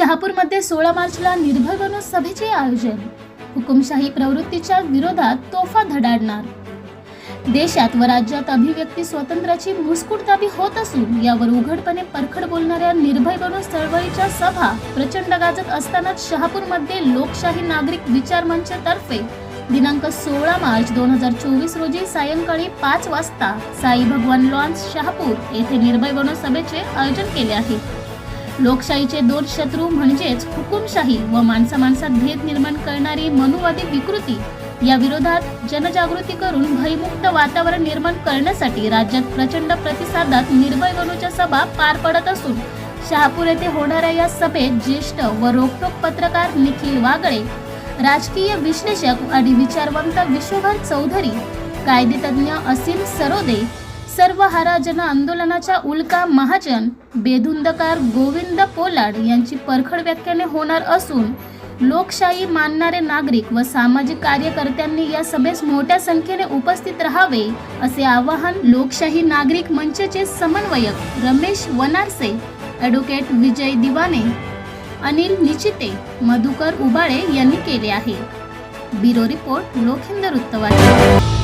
शहापूरमध्ये सोळा मार्चला निर्भय बनू सभेचे आयोजन. हुकुमशाही प्रवृत्तीच्या विरोधात तोफा धडाडणार. देशात व राज्यात अभिव्यक्ती स्वातंत्र्याची मुस्कुटदाबी होत असून यावर उघडपणे परखड बोलणाऱ्या निर्भय बनू चळवळीच्या सभा प्रचंड गाजत असतानाच शहापूरमध्ये लोकशाही नागरिक विचार मंचतर्फे दिनांक सोळा मार्च दोन हजार चोवीस रोजी सायंकाळी पाच वाजता साई भगवान लॉन्स शहापूर येथे निर्भय बनू सभेचे आयोजन केले आहे. लोकशाहीचे दोन शत्रू म्हणजेच हुकुमशाही व माणसा माणसात भेद निर्माण करणारी मनुवादी विकृती या विरोधात जनजागृती करून भयमुक्त वातावरण निर्माण करण्यासाठी राज्यात प्रचंड प्रतिसादात निर्भय बनूच्या सभा पार पडत असून शहापूर येथे होणाऱ्या या सभेत ज्येष्ठ व रोखोक पत्रकार निखिल वागळे राजकीय विश्लेषक आणि विचारवंत विश्वभर चौधरी कायदेतज्ञ असीम सरोदे सर्व हराजन आंदोलनाच्या उल्का महाजन बेधुंदकार गोविंद पोलाड यांची परखड व्याख्याने होणार असून लोकशाही मानणारे नागरिक व सामाजिक कार्यकर्त्यांनी या सभेस मोठ्या संख्येने उपस्थित राहावे असे आवाहन लोकशाही नागरिक मंचचे समन्वयक रमेश वनारसे ॲडव्होकेट विजय दिवाने अनिल निचिते मधुकर उबाळे यांनी केले आहे. ब्युरो रिपोर्ट लोकहिंद वृत्तवाहिनी.